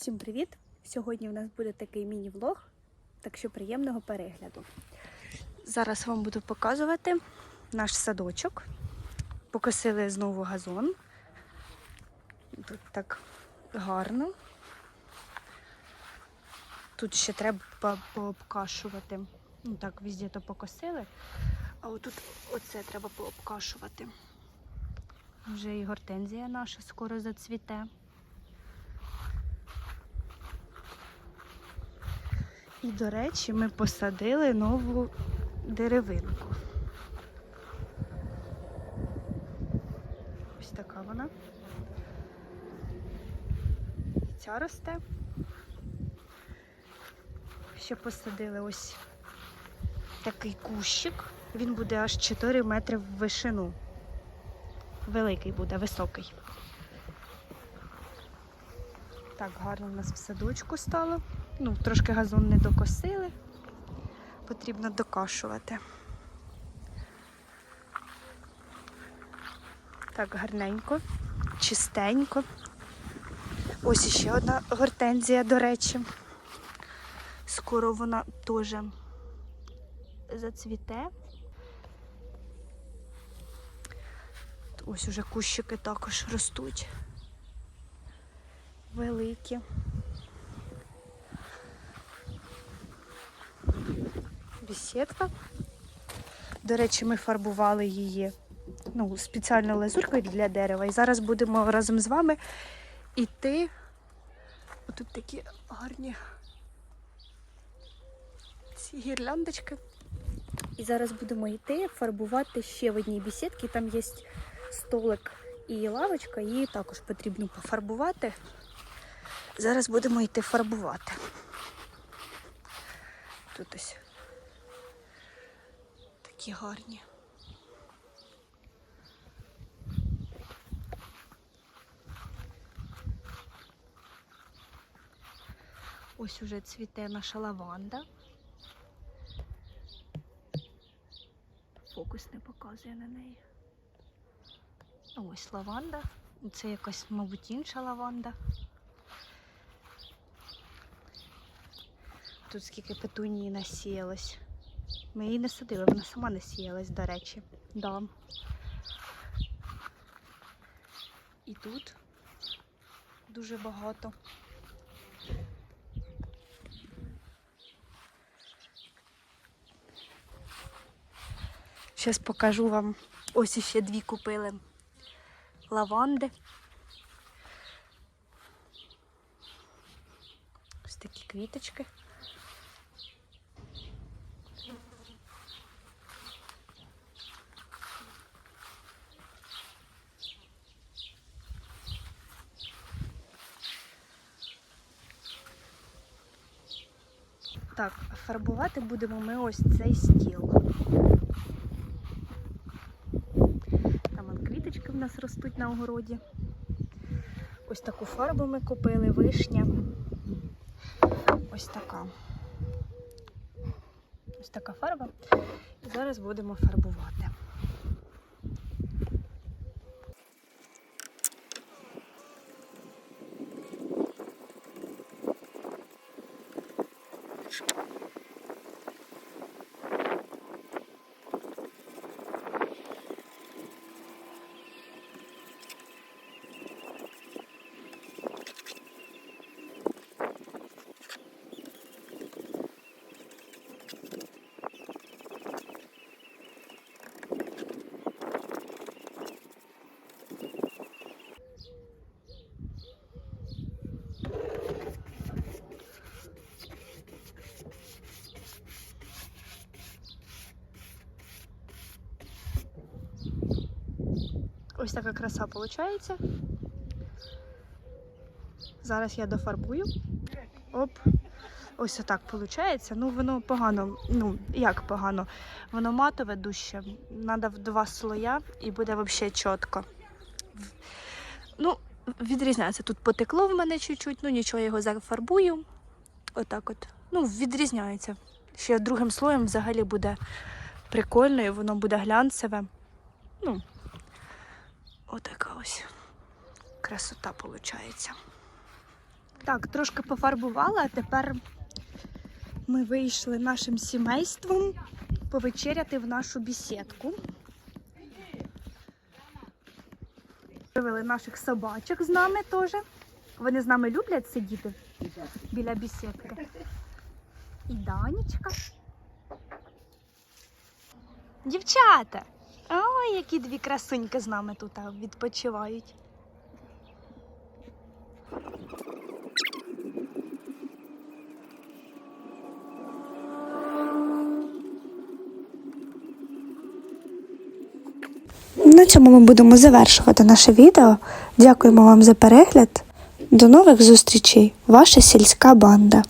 Всім привіт! Сьогодні у нас буде такий міні-влог, так що приємного перегляду. Зараз вам буду показувати наш садочок. Покосили знову газон. Тут так гарно. Тут ще треба пообкашувати. Ну так, везде то покосили. А отут оце треба пообкашувати. Вже і гортензія наша скоро зацвіте. І, до речі, ми посадили нову деревинку. Ось така вона. І ця росте. Ще посадили ось такий кущик. Він буде аж 4 метри в вишину. Великий буде, високий. Так, гарно в нас в садочку стало. Ну, трошки газон не докосили. Потрібно докашувати. Так, гарненько, чистенько. Ось іще одна гортензія, до речі. Скоро вона теж зацвіте. Ось уже кущики також ростуть. Великі. Бесідка. До речі, ми фарбували її ну, спеціальною лазуркою для дерева. І зараз будемо разом з вами йти. Тут такі гарні ці гірляндочки. І зараз будемо йти фарбувати ще в одній бесідці. Там є столик і лавочка, її також потрібно пофарбувати. Зараз будемо йти фарбувати. Тут ось такі гарні. Ось уже цвіте наша лаванда. Фокус не показує на неї. Ось лаванда. Це якась, мабуть, інша лаванда. Тут скільки петунії насіялось. Ми її не садили, вона сама не сіялась, до речі. Да. І тут дуже багато. Зараз покажу вам. Ось іще дві купили лаванди. Ось такі квіточки. Так, фарбувати будемо ми ось цей стіл. Там квіточки в нас ростуть на огороді. Ось таку фарбу ми купили, вишня. Ось така. Ось така фарба. І зараз будемо фарбувати. Ось така краса виходить. Зараз я дофарбую. Оп. Ось отак виходить. Ну, воно погано. Ну, як погано? Воно матове дужче. Треба в два слоя і буде взагалі чітко. Ну, відрізняється. Тут потекло в мене чуть-чуть, ну нічого, його зафарбую. Отак от. Ну, відрізняється. Ще другим слоєм взагалі буде прикольно і воно буде глянцеве. Ну, ось красота виходить. Так, трошки пофарбувала, а тепер ми вийшли нашим сімейством повечеряти в нашу бісідку. Привели наших собачок з нами теж. Вони з нами люблять сидіти біля бісідки. І Данечка. Дівчата! Ой, які дві красуньки з нами тут відпочивають. На цьому ми будемо завершувати наше відео. Дякуємо вам за перегляд. До нових зустрічей, ваша сільська банда.